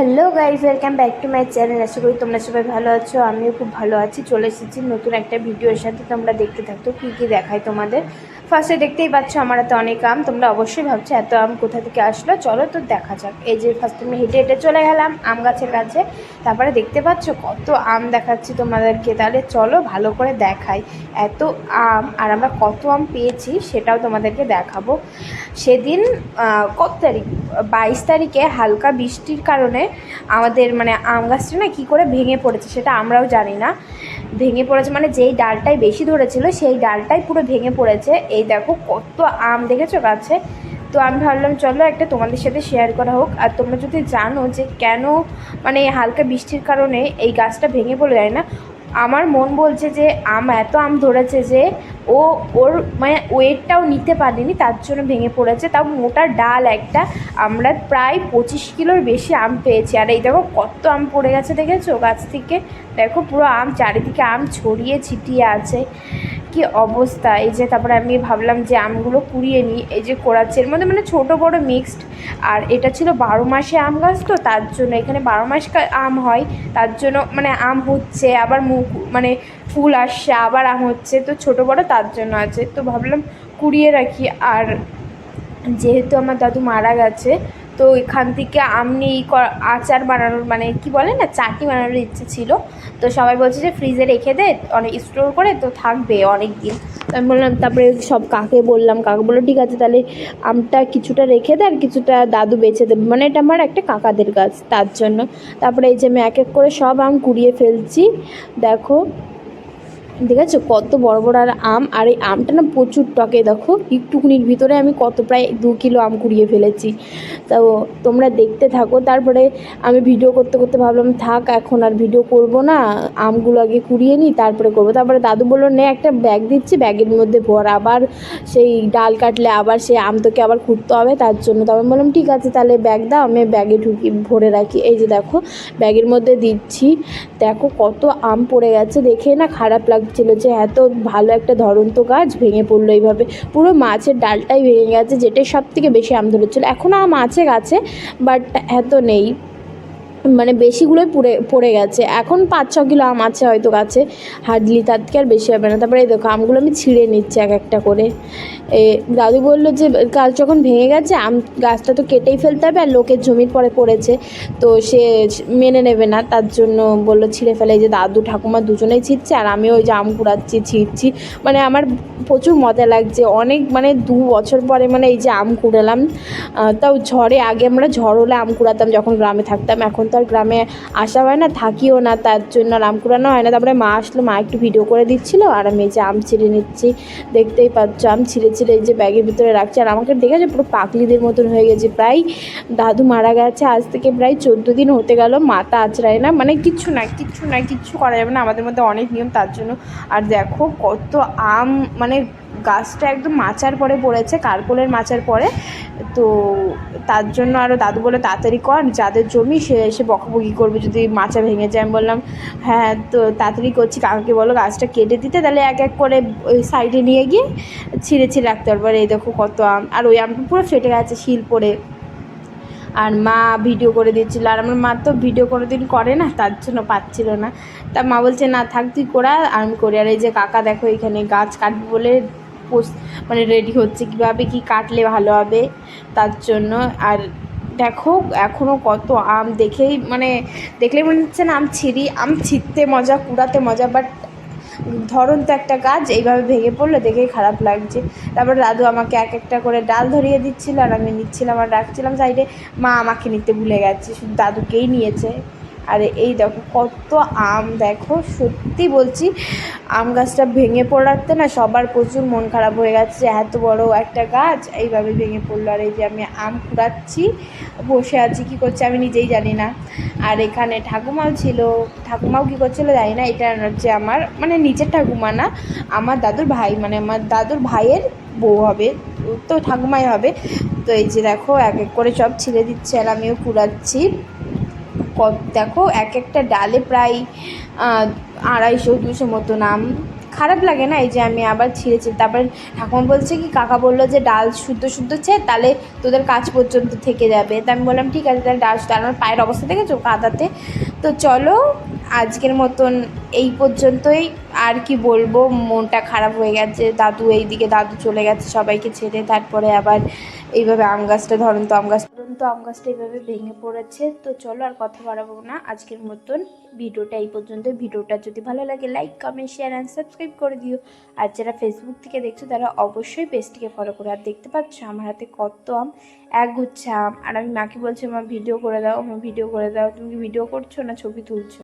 Hello guys welcome back to my channel আশা করি তোমরা সবাই ভালো আছো, আমিও খুব ভালো আছি, চলে এসেছি নতুন একটা ভিডিওর সাথে। তোমরা দেখতে থাকতো কী কী দেখায় তোমাদের। ফার্স্টে দেখতেই পাচ্ছ আমার হাতে অনেক আম, তোমরা অবশ্যই ভাবছ এত আম কোথা থেকে আসলো? চলো তো দেখা যাক। এই যে ফার্স্টে আমি হেঁটে হেঁটে চলে গেলাম আম গাছের কাছে। তারপরে দেখতে পাচ্ছ কত আম দেখাচ্ছি তোমাদেরকে। তাহলে চলো ভালো করে দেখাই এত আম, আর আমরা কত আম পেয়েছি সেটাও তোমাদেরকে দেখাবো। সেদিন কত তারিখ? বাইশ তারিখে হালকা বৃষ্টির কারণে আমাদের মানে আম গাছটা না কী করে ভেঙে পড়েছে সেটা আমরাও জানি না। ভেঙে পড়েছে মানে যেই ডালটাই বেশি ধরেছিল সেই ডালটাই পুরো ভেঙে পড়েছে। এই দেখো কত আম দেখেছ গাছে? তো আমি ভাবলাম, চলো একটা তোমাদের সাথে শেয়ার করা হোক। আর তোমরা যদি জানো যে কেন মানে হালকা বৃষ্টির কারণে এই গাছটা ভেঙে পড়ে যায় না আমার মন বলছে যে আম, এত আম ধরেছে যে ও, ওর মানে ওয়েটটাও নিতে পারেনি, তার জন্য ভেঙে পড়েছে। তাও মোটা ডাল একটা, আমরা প্রায় পঁচিশ কিলোর বেশি আম পেয়েছি। আর এই দেখো কত আম পড়ে গেছে, দেখেছ? গাছ থেকে দেখো পুরো আম, চারিদিকে আম ছড়িয়ে ছিটিয়ে আছে। কি অবস্থা? এই যে তারপরে আমি ভাবলাম যে আমগুলো কুড়িয়ে নিই। এই যে কোড়াচ্ছে এর মধ্যে মানে ছোটো, বড় মিক্সড আর এটা ছিল বারো মাসে আম গাছ তো, তার জন্য এখানে বারো মাস আম হয়। তার জন্য মানে আম হচ্ছে, আবার মুখ মানে ফুল আসছে, আবার আম হচ্ছে। তো ছোটো, বড় তার জন্য আছে। তো ভাবলাম কুড়িয়ে রাখি। আর যেহেতু আমার দাদু মারা গেছে তো এখান থেকে আমনি আচার বানানোর মানে কি বলে না, চাটনি বানানোর ইচ্ছে ছিল। তো সবাই বলছে যে, ফ্রিজে রেখে দে, অনেক স্টোর করে তো থাকবে অনেক দিন আমি বললাম, তারপরে সব কাকে বললাম? কাকা বলল, ঠিক আছে, তাহলে আমটা কিছুটা রেখে দে আর কিছুটা দাদু বেছে দেবে। মানে এটা আমার একটা কাকাদের গাছ তার জন্য। তারপরে এই যে আমি এক এক করে সব আম কুড়িয়ে ফেলছি, দেখো। দেখেছ? কত বড় বড় আর আম, আর এই আমটা না প্রচুর টকে। দেখো একটুকুনির ভিতরে আমি কত প্রায় দু কিলো আম কুড়িয়ে ফেলেছি। তো তোমরা দেখতে থাকো। তারপরে আমি ভিডিও করতে করতে ভাবলাম, থাক, এখন আর ভিডিও করব না। আমগুলো আগে কুড়িয়ে নিই, তারপরে করব। তারপরে দাদু বলল, নে, একটা ব্যাগ দিচ্ছি, ব্যাগের মধ্যে ভর। আবার সেই ডাল কাটলে আবার সেই আম তোকে আবার খুঁড়তে হবে, তার জন্য। তবে আমি বললাম, ঠিক আছে, তাহলে ব্যাগ দাও, আমি ব্যাগে ঢুকি, ভরে রাখি। এই যে দেখো, ব্যাগের মধ্যে দিচ্ছি। দেখো কত আম পড়ে গেছে, দেখে না খারাপ লাগছিল যে এত ভালো একটা ধরন্ত গাছ ভেঙে পড়ল এইভাবে। পুরো মাছের ডালটাই ভেঙে গেছে, যেটাই সব থেকে বেশি আম ধরেছিল। এখনও আম আছে গাছে বাট এত নেই। মানে বেশিগুলোই পড়ে পড়ে গেছে। এখন পাঁচ ছ কিলো আম আছে হয়তো গাছে। হার্ডলি তার থেকে আর বেশি হবে না। তারপরে এই দেখো, আমগুলো আমি ছিঁড়ে নিচ্ছি এক একটা করে। এ, দাদু বলল যে গাছ যখন ভেঙে গেছে, আম গাছটা তো কেটেই ফেলতে হবে আর লোকের জমির পরে পড়েছে। তো সে মেনে নেবে না, তার জন্য বলল, ছিঁড়ে ফেলে। যে দাদু ঠাকুমা দুজনেই ছিঁড়ছে, আর আমি ওই যে আম কুড়াচ্ছি, ছিঁড়ছি। মানে আমার প্রচুর মজা লাগছে। অনেক মানে দু বছর পরে মানে এই যে আম কুড়ালাম তাও ঝড়ে আগে আমরা ঝড় হলে আম কুড়াতাম, যখন গ্রামে থাকতাম। এখন তো আর গ্রামে আসা হয় না, থাকিও না, তার জন্য আর আম কুড়ানো হয় না। তারপরে মা আসলো, মা একটু ভিডিও করে দিচ্ছিল, আর আমি এই যে আম ছিঁড়ে নিচ্ছি, দেখতেই পাচ্ছ, আম ছিঁড়ে ছিঁড়ে এই যে ব্যাগের ভিতরে রাখছি। আর আমাকে দেখেছে পুরো পাকলিদের মতন হয়ে গেছে, প্রায় দাদু মারা গেছে, আজ থেকে প্রায় চোদ্দ দিন হতে গেল, মাথা আঁচড়ায় না মানে কিচ্ছু না কিচ্ছু না, কিচ্ছু করা যাবে না, আমাদের মধ্যে অনেক নিয়ম, তার জন্য। আর দেখো কত আম মানে গাছটা একদম মাচার পরে পড়েছে কার্পোলের মাচার পরে। তো তার জন্য আরও দাদু বলে তাড়াতাড়ি কর, যাদের জমি সে এসে বকাবকি করবে যদি মাচা ভেঙে যায়। আমি বললাম হ্যাঁ তো তাড়াতাড়ি করছি, কাকাকে বলো গাছটা কেটে দিতে, তাহলে এক এক করে ওই সাইডে নিয়ে গিয়ে ছিঁড়ে ছিঁড়ে রাখতে পারব। আর এই দেখো কত আম, আর ওই আমটা পুরো ফেটে গেছে শিল পড়ে। আর মা ভিডিও করে দিচ্ছিল, আর আমার মা তো ভিডিও কোনো দিন করে না, তার জন্য পাচ্ছিল না। তা মা বলছে, না, থাক, তুই করা আমি করি। আর এই যে কাকা দেখো এখানে গাছ কাটবে বলে মানে রেডি হচ্ছে, কীভাবে কি কাটলে ভালো হবে, তার জন্য। আর দেখো এখনও কত আম দেখেই মানে দেখলেই মনে হচ্ছে না আম ছিঁড়ি, আম ছিঁড়তে মজা, কুড়াতে মজা বাট ধরন তো একটা গাছ এইভাবে ভেঙে পড়ল দেখেই খারাপ লাগছে। তারপর দাদু আমাকে এক একটা করে ডাল ধরিয়ে দিচ্ছিল আর আমি নিচ্ছিলাম আর রাখছিলাম সাইডে মা আমাকে নিতে ভুলে গেছে, শুধু দাদুকেই নিয়েছে। আর এই দেখো কত আম, দেখো সত্যি বলছি, আম গাছটা ভেঙে পড়াতে না সবার প্রচুর মন খারাপ হয়ে গেছে, এত বড় একটা গাছ, এইভাবে ভেঙে পড়ল। আর এই যে আমি আম কুড়াচ্ছি, বসে আছি, কী করছে আমি নিজেই জানি না। আর এখানে ঠাকুমাও ছিল, ঠাকুমাও কী করছিল জানি না, এটা হচ্ছে আমার মানে নিজের ঠাকুমা না, আমার দাদুর ভাই মানে আমার দাদুর ভাইয়ের বউ হবে, তো ঠাকুমাই হবে। তো এই যে দেখো এক এক করে সব ছিঁড়ে দিচ্ছে আর আমিও কুড়াচ্ছি। দেখো, এক একটা ডালে প্রায় আড়াইশো, দুশো মতো নাম। খারাপ লাগে না এই যে আমি আবার ছিঁড়েছি। তারপরে ঠাকুমা বলছে কি, কাকা বলল যে ডাল শুদ্ধ শুদ্ধ ছে তাহলে তোদের কাজ পর্যন্ত থেকে যাবে। তা আমি বললাম, ঠিক আছে, তাহলে ডাল শুদ্ধ আমার পায়ের অবস্থা দেখেছ কাদাতে? তো চলো, আজকের মতন এই পর্যন্তই। আর কি বলব, মনটা খারাপ হয়ে গেছে। দাদু এইদিকে, দাদু চলে গেছে সবাইকে ছেড়ে। তারপরে আবার এইভাবে আম গাছটা, ধরুন তো আম গাছ ধরুন তো আম গাছটা এইভাবে ভেঙে পড়েছে। তো চলো আর কথা বাড়াবো না। আজকের মতন ভিডিওটা এই পর্যন্ত। ভিডিওটা যদি ভালো লাগে like comment share and subscribe করে দিও। আর যারা ফেসবুক থেকে দেখছ, তারা অবশ্যই পেজটিকে ফলো করে। আর দেখতে পাচ্ছ, আমার হাতে কত আম। এক গুচ্ছা আম। আর আমি মাকে বলছি আমার ভিডিও করে দাও আমার ভিডিও করে দাও। তুমি ভিডিও করছ না ছবি তুলছো?